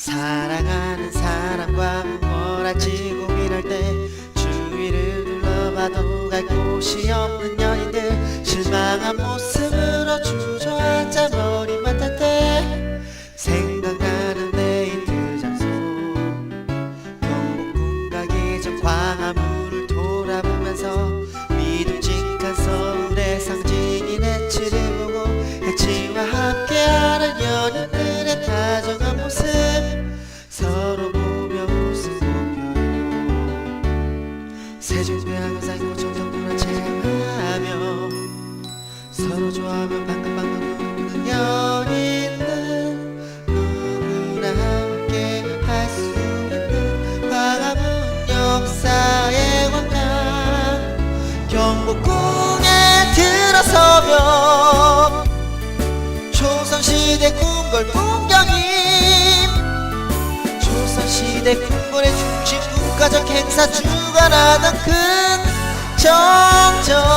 사랑하는 사람과 뭘 고민할 때 주위를 둘러봐도 갈 곳이 없는 연 좋아하면 방긋방긋 웃는 연인들 누구나 함께 할 수 있는 광화문 역사의 광장 경복궁에 들어서면 조선시대 궁궐 풍경임 조선시대 궁궐의 중심 국가적 행사 주관하던 큰 정전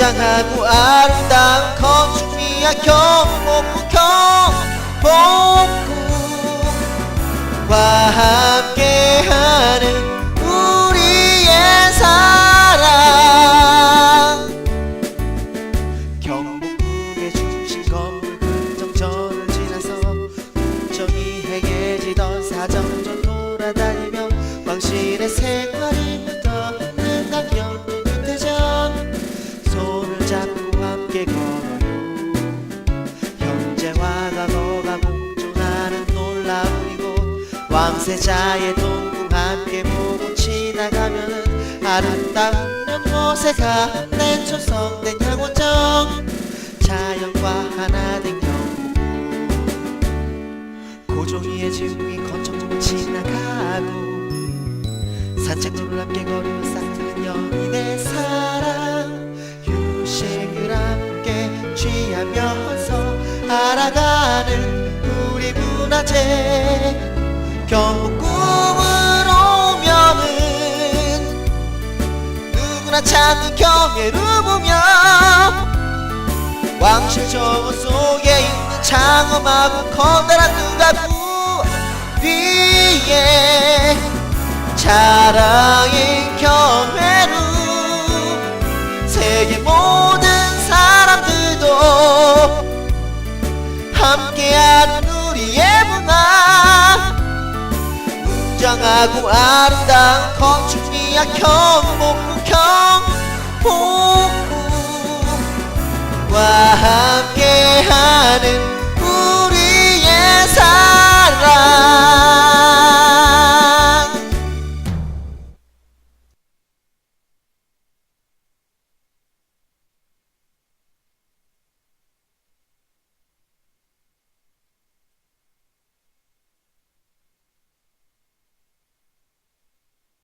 웅장하고 아름다운 건축미와 경복궁 경복궁과 함께하는 우리의 사랑. 경복궁의 중심 건물 금정전을 지나서 운정이 행해지던 사정전 돌아다니 왕세자의 동궁 함께 보고 지나가면은 아름다운 연못에 가는 조성된 향원정. 자연과 하나 된 경복궁 고종이의 증이 건청으로 지나가고 산책로를 함께 걸으며 싹트는 연인의 사랑. 휴식을 함께 취하면서 알아가는 우리 문화재 경복궁을 오면은 누구나 찾는 경애를 보며 왕실 정원 속에 있는 장엄하고 커다란 누가구 위에 자랑인 경회로 세계 모든 사람들도 함께하는 우리의 문화 굉장하고 아름다운 건축이야 경복궁 경복궁. 와.